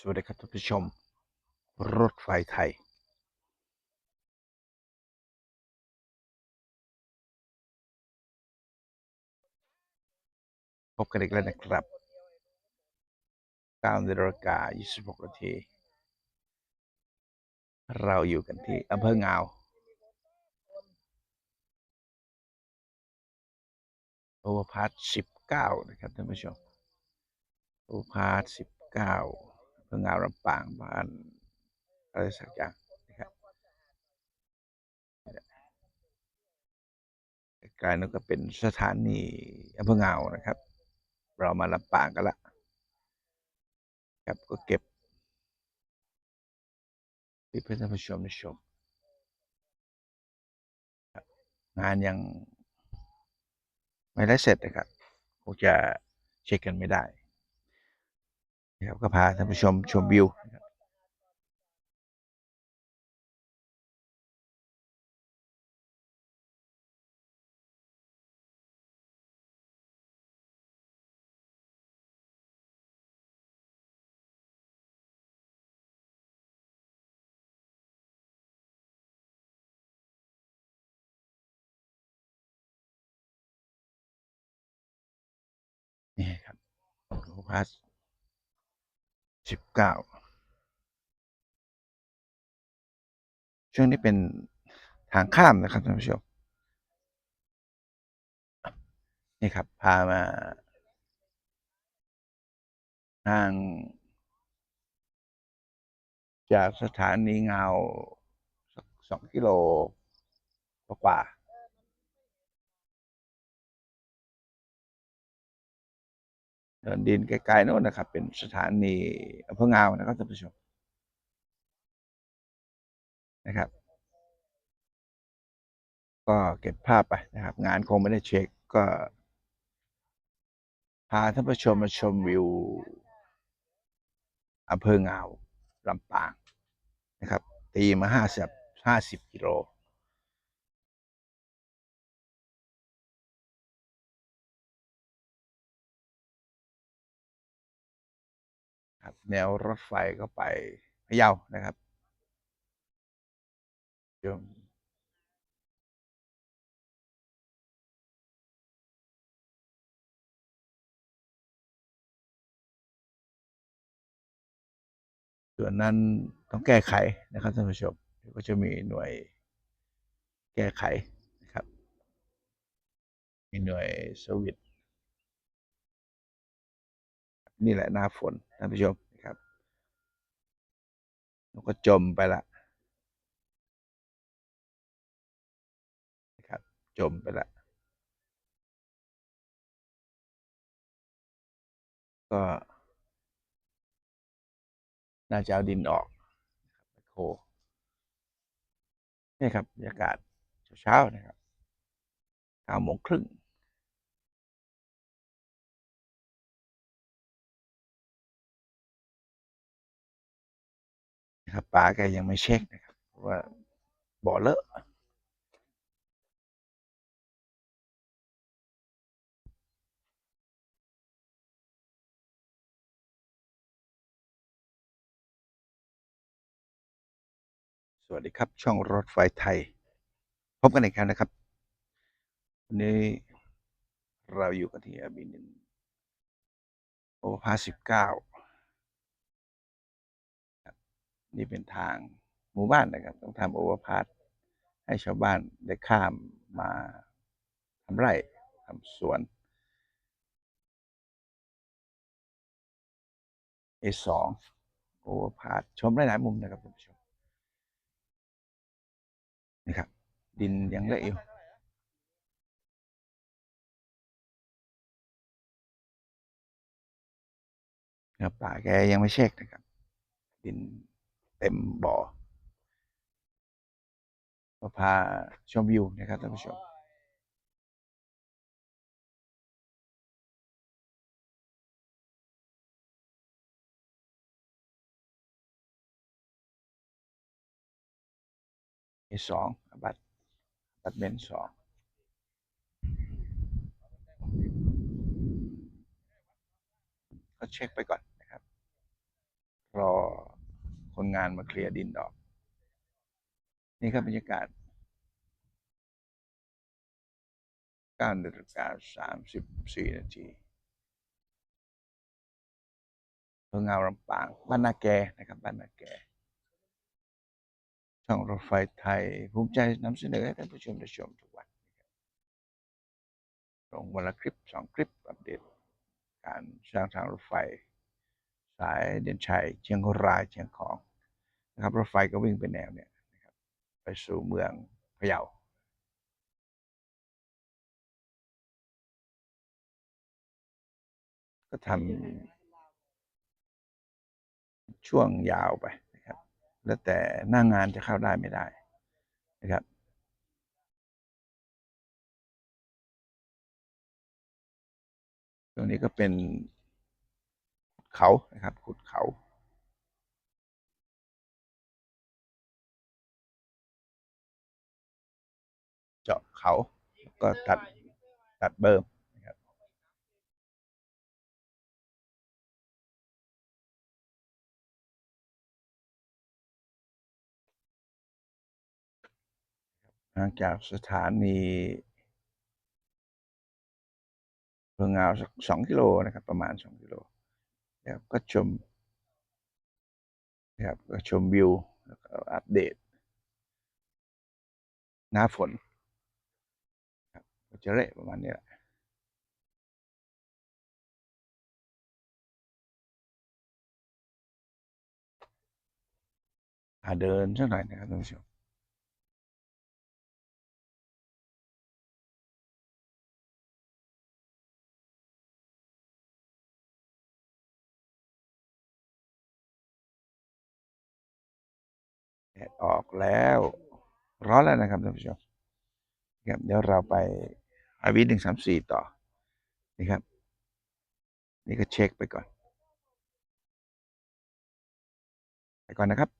สวัสดีครับท่านผู้ชม รถไฟไทย พบกันอีกแล้วนะครับ9นาฬิกา26นาที เราอยู่กันที่อำเภองาวโอเวอร์พาส19 นะครับท่านผู้ชมโอเวอร์พาส19 เภองาวลำปางบ้านอะไรสักอย่างนะครับกล้ๆนั่นก็เป็นสถานีอำเภองาวนะครับ เรามาลำปางกันละครับก็เก็บที่เพื่อนผู้ชมได้ชมงานยังไม่ได้เสร็จนะครับคงจะเช็คกันไม่ได้ นะครับก็พาท่านผู้ชมชมวิวนะครับนี่ครับโอพา สิบเก้าช่วงนี้เป็นทางข้ามนะครับท่านผู้ชมนี่ครับ พามาทาง จากสถานีเงาสองกิโลกว่า ดินไกลๆโน่นนะครับ เป็นสถานีอำเภองาวนะครับท่านผู้ชมนะครับ ก็เก็บภาพไปนะครับ งานคงไม่ได้เช็คก็พาท่านผู้ชมมาชมวิวอำเภองาวลำปางนะครับ ตีมาห้าสิบห้าสิบกิโล แนวรถไฟก็ไปพะเยานะครับจนส่วนนั้นต้องแก้ไขนะครับท่านผู้ชมก็จะมีหน่วยแก้ไขนะครับ มีหน่วยสวิตนี่แหละหน้าฝนท่านผู้ชม แล้วก็จมไปละนะครับ จมไปละก็น่าจะเอาดินออกโคนี่ครับบรรยากาศเช้าๆนะครับเก้าโมงครึ่ง นะครับป๋าแกยังไม่เช็คนะครับว่าบ่อเลอะสวัสดีครับ ช่องรถไฟไทย พบกันอีกครั้งนะครับ วันนี้เราอยู่กันที่อาบีนินโอเวอพาสิบเก้า นี่เป็นทางหมู่บ้านนะครับ ต้องทำโอเวอร์พาสให้ชาวบ้านได้ข้ามมาทำไร่ทำสวนเอสองโอเวอร์พาสชมได้หลายมุมนะครับท่านผู้ชมนี่ครับ ดินยังเละอยู่ครับป่าแกยังไม่เช็คนะครับ ดิน เต็มบ่อก็พาชมวิวนะครับท่านผู้ชมมีสองบัตรบัตรเมนสองก็เช็คไปก่อนนะครับ รอ คนงานมาเคลียร์ดินออก นี่ครับบรรยากาศ9นาฬิกา34นาทีอำเภองาวลำปาง บ้านนาแกนะครับ บ้านนาแก ช่องรถไฟไทย ภูมิใจนำเสนอให้ท่านผู้ชมได้ชมทุกวันลงวันละคลิปสองคลิป อัปเดต การสร้างทางรถไฟ สายเด่นชัย เชียงรายเชียงของ นะครับรถไฟก็วิ่งเป็นแนวเนี่ยนะครับไปสู่เมืองพะเยาก็ทำช่วงยาวไปนะครับ แล้วแต่หน้างงานจะเข้าได้ไม่ได้นะครับตรงนี้ก็เป็นเขานะครับขุดเขา เขาก็ตัดตัดเบิ่มนะครับห่างจากสถานีเพื่องาวสักสองกิโลนะครับ ประมาณสองกิโลนะครับก็ชมนะครับก็ชมวิวแล้วก็อัปเดต หน้าฝน จะเละประมาณนี้แหละอ่าเดินสักหน่อยนะครับท่านผู้ชมแดดออกแล้ว ร้อนแล้วนะครับท่านผู้ชมเดี๋ยวเราไป อาวิหนึ่งสามสี่ต่อ นี่ครับ นี่ก็เช็คไปก่อน ไปก่อนนะครับ